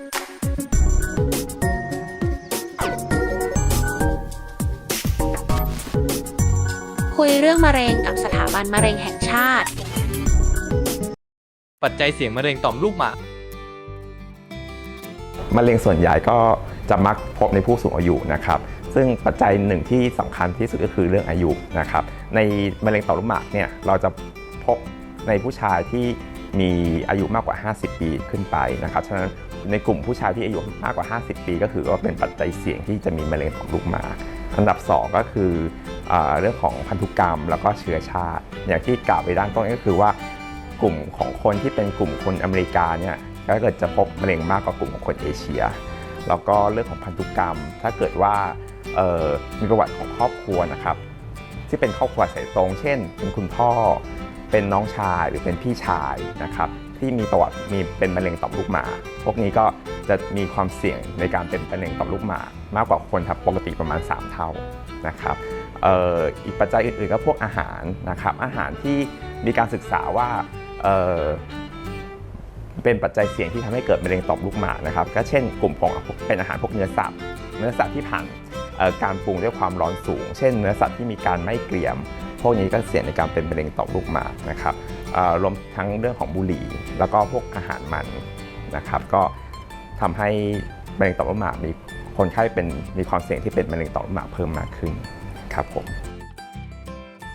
คุยเรื่องมะเร็งกับสถาบันมะเร็งแห่งชาติ ปัจจัยเสี่ยงมะเร็งต่อมลูกหมากมะเร็งส่วนใหญ่ก็จะมักพบในผู้สูงอายุนะครับ ซึ่งปัจจัยหนึ่งที่สำคัญที่สุดก็คือเรื่องอายุนะครับ ในมะเร็งต่อมลูกหมากเนี่ยเราจะพบในผู้ชายที่ มีอายุมากกว่า 50 ปีขึ้นไปนะครับ ฉะนั้นในกลุ่มผู้ชายที่อายุมากกว่า 50 ปีก็คือว่าเป็นปัจจัยเสี่ยงที่จะมีมะเร็งต่อมลูกหมากอันดับ 2 ก็คืออเรื่องของพันธุกรรมแล้วก็เชื้อชาติ อย่างที่กล่าวไปด้านต้นก็คือว่ากลุ่มของคนที่เป็นกลุ่มคนอเมริกาเนี่ยก็เกิดจะพบมะเร็งมากกว่ากลุ่มของคนเอเชีย แล้วก็เรื่องของพันธุกรรม ถ้าเกิดว่ามีประวัติของครอบครัวนะครับ ที่เป็นครอบครัวสายตรง เช่น เป็นคุณพ่อ เป็นน้องชายหรือเป็นพี่ชายนะครับที่มีประวัติมีเป็นมะเร็งต่อมลูกหมากพวกนี้ก็จะมีความเสี่ยงในการเป็นมะเร็งต่อมลูกหมากมากกว่าคนปกติประมาณ 3 เท่านะครับอ,อ,อีกปัจจัยอื่นๆก็พวกอาหารนะครับอาหารที่มีการศึกษาว่าเเป็นปัจจัยเสี่ยงที่ทำให้เกิดมะเร็งต่อมลูกหมากนะครับก็เช่นกลุ่มของเป็นอาหารพวกเนื้อสัตว์เนื้อสัตว์ที่ผ่านการปรุงด้วยความร้อนสูง เช่น เนื้อสัตว์ที่มีการไม่เกรียม พวกนี้ก็เสี่ยงในการเป็นมะเร็งต่อมลูกหมากนะครับรวมทั้งเรื่องของบุหรี่ แล้วก็พวกอาหารมันนะครับก็ทำให้มะเร็งต่อมลูกหมากมีคนไข้เป็นมีความเสี่ยงที่เป็นมะเร็งต่อมลูกหมากเพิ่มมากขึ้นครับผม